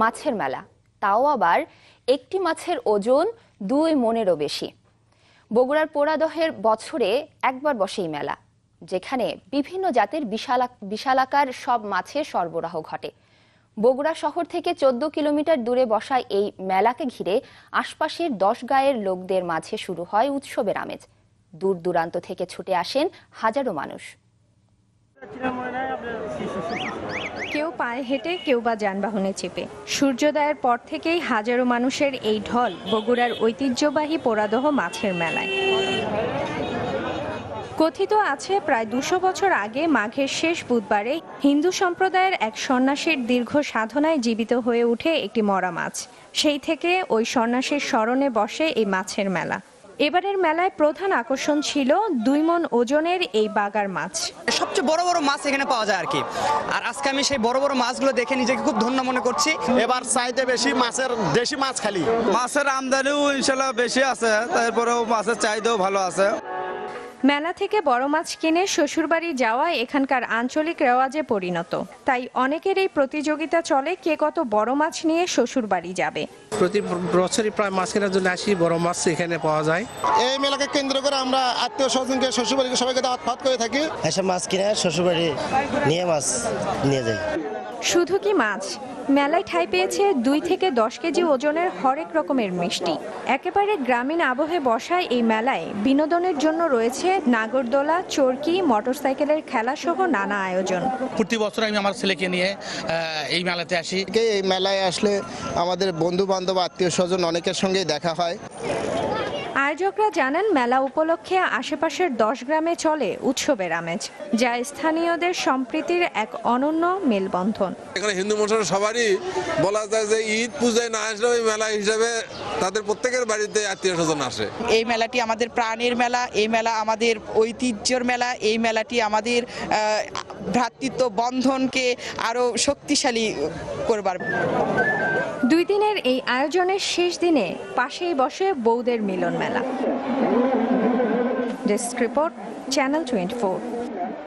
মাছের মেলা। তাও আবার একটি মাছের ওজন দুই মনেরও বেশি। বগুড়ার পোড়াদহের বছরে একবার বসে এই মেলা, যেখানে বিভিন্ন জাতের বিশাল বিশালাকার সব মাছের সরবরাহ ঘটে। বগুড়া শহর থেকে চোদ্দ কিলোমিটার দূরে বসা এই মেলাকে ঘিরে আশপাশের দশ গায়ের লোকদের মাঝে শুরু হয় উৎসবের আমেজ। দূর দূরান্ত থেকে ছুটে আসেন হাজারো মানুষ। কেউ পায়ে হেঁটে, কেউ বা যানবাহনে চেপে। সূর্যোদয়ের পর থেকেই হাজারো মানুষের এই ঢল বগুড়ার ঐতিহ্যবাহী পোড়াদহ মাছের মেলায়। কথিত আছে, প্রায় দুশো বছর আগে মাঘের শেষ বুধবারে হিন্দু সম্প্রদায়ের এক সন্ন্যাসীর দীর্ঘ সাধনায় জীবিত হয়ে ওঠে একটি মরা মাছ। সেই থেকে ওই সন্ন্যাসীর স্মরণে বসে এই মাছের মেলা। এবারের মেলায় প্রধান আকর্ষণ ছিল দুই মন ওজনের এই বাগার মাছ। সবচেয়ে বড় বড় মাছ এখানে পাওয়া যায় আর কি। আর আজকে আমি সেই বড় বড় মাছগুলো দেখে নিজেকে খুব ধন্য মনে করছি। এবার চাইতে বেশি মাছের দেশি মাছ খালি। মাছের আমদানিও ইনশাল্লাহ বেশি আছে তারপরেও মাছের চাহিদাও ভালো আছে। মেলা থেকে বড় মাছ কিনে শ্বশুরবাড়ি যাওয়া এখানকার আঞ্চলিক রেওয়াজে পরিণত। তাই অনেকের এই প্রতিযোগিতা চলে কে কত বড় মাছ নিয়ে শ্বশুরবাড়ি যাবে। প্রতি বছরই প্রায় মাছ কেনার জন্য আসি বড় মাছ এখানে পাওয়া যায়। এই মেলাকে কেন্দ্র করে আমরা আত্মীয় স্বজনকে শ্বশুরবাড়িকে সবাইকে দাওয়াত ফাত করে থাকি। এসব মাছ কিনে শ্বশুরবাড়ি নিয়ে মাছ নিয়ে যাই। শুধু কি মাছ? মেলায় ঠাঁই পেয়েছে দুই থেকে দশ কেজি ওজনের হরেক রকমের মিষ্টি। একেবারে গ্রামীণ আবহে বসায় এই মেলায়। বিনোদনের জন্য রয়েছে নাগরদোলা চরকি মোটরসাইকেলের খেলাসহ নানা আয়োজন। প্রতি বছর আমি আমার ছেলেকে নিয়ে এই মেলাতে আসি। এই মেলায় আসলে আমাদের বন্ধু বান্ধব আত্মীয় স্বজন অনেকের সঙ্গেই দেখা হয়। আয়োজকরা জানান মেলা উপলক্ষে আশেপাশের দশ গ্রামে চলে উৎসবের আমেজ যা স্থানীয়দের সম্প্রীতির এক অনন্য মেলবন্ধন। এখানে হিন্দু মুসলমান সবারই বলা যায় যে ঈদ পূজায় না আসলেও এই মেলা হিসাবে তাদের প্রত্যেকের বাড়িতে আত্মীয় স্বজন আসে। এই মেলাটি আমাদের প্রাণের মেলা এই মেলা আমাদের ঐতিহ্যের মেলা এই মেলাটি আমাদের আহ, ভ্রাতৃত্ব বন্ধনকে আরও শক্তিশালী করবার। দুই দিনের এই আয়োজনের শেষ দিনে পাশেই বসে বৌদের মিলন মেলা ডেস্ক রিপোর্ট, চ্যানেল টোয়েন্টি